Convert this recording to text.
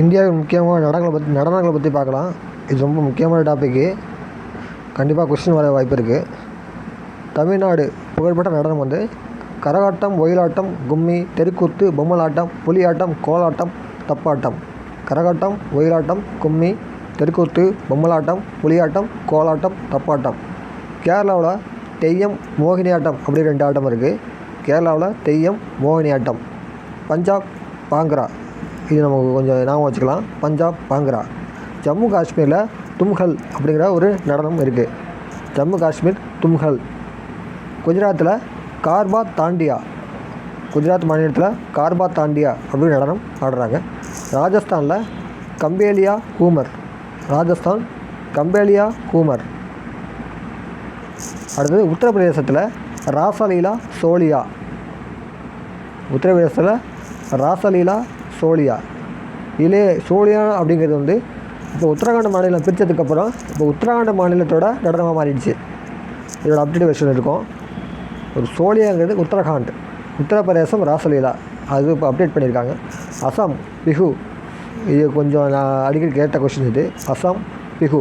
இந்தியாவின் முக்கியமான நடனங்களை பற்றி நடனங்களை பற்றி பார்க்கலாம். இது ரொம்ப முக்கியமான டாப்பிக்கு கண்டிப்பாக கொஸ்டின் வர வாய்ப்பு இருக்குது தமிழ்நாடு புகழ்பெற்ற நடனம் வந்து கரகாட்டம் ஒயிலாட்டம் கும்மி தெருக்கூத்து பொம்மலாட்டம் புலியாட்டம் கோலாட்டம் தப்பாட்டம். கரகாட்டம் ஒயிலாட்டம் கும்மி தெருக்கூத்து பொம்மலாட்டம் புலியாட்டம் கோலாட்டம் தப்பாட்டம். கேரளாவில் தெய்யம் மோகினியாட்டம் அப்படி ரெண்டு ஆட்டம் இருக்குது கேரளாவில் தெய்யம் மோகினியாட்டம் பஞ்சாப் பாங்க்ரா. இது நமக்கு கொஞ்சம் ஞாபகம் வச்சுக்கலாம். பஞ்சாப் பாங்க்ரா. ஜம்மு காஷ்மீரில் தும்ஹல் அப்படிங்கிற ஒரு நடனம் இருக்குது ஜம்மு காஷ்மீர் தும்ஹல். குஜராத்தில் கார்பா தாண்டியா. குஜராத் மாநிலத்தில் கார்பா தாண்டியா அப்படின்னு நடனம் ஆடுறாங்க. ராஜஸ்தானில் கம்பேலியா கூமர். ராஜஸ்தான் கம்பேலியா கூமர். அடுத்தது உத்தரப்பிரதேசத்தில் ராசலீலா சோலியா உத்தரப்பிரதேசத்தில் ராசலீலா சோலியா இதிலே சோலியா அப்படிங்கிறது வந்து இப்போ உத்தரகாண்ட் மாநிலம் பிரித்ததுக்கப்புறம் இப்போ உத்தரகாண்ட் மாநிலத்தோட நடனமாக மாறிடுச்சு. இதோட அப்டேட் வெர்ஷன் இருக்கும். ஒரு சோலியாங்கிறது உத்தரகாண்ட் உத்தரப்பிரதேசம் ராசலீலா. அது இப்போ அப்டேட் பண்ணியிருக்காங்க. அசாம் பிஹு. இது கொஞ்சம் நான் அடிக்கடி கேட்ட கொஷின் இது. அசாம் பிஹு.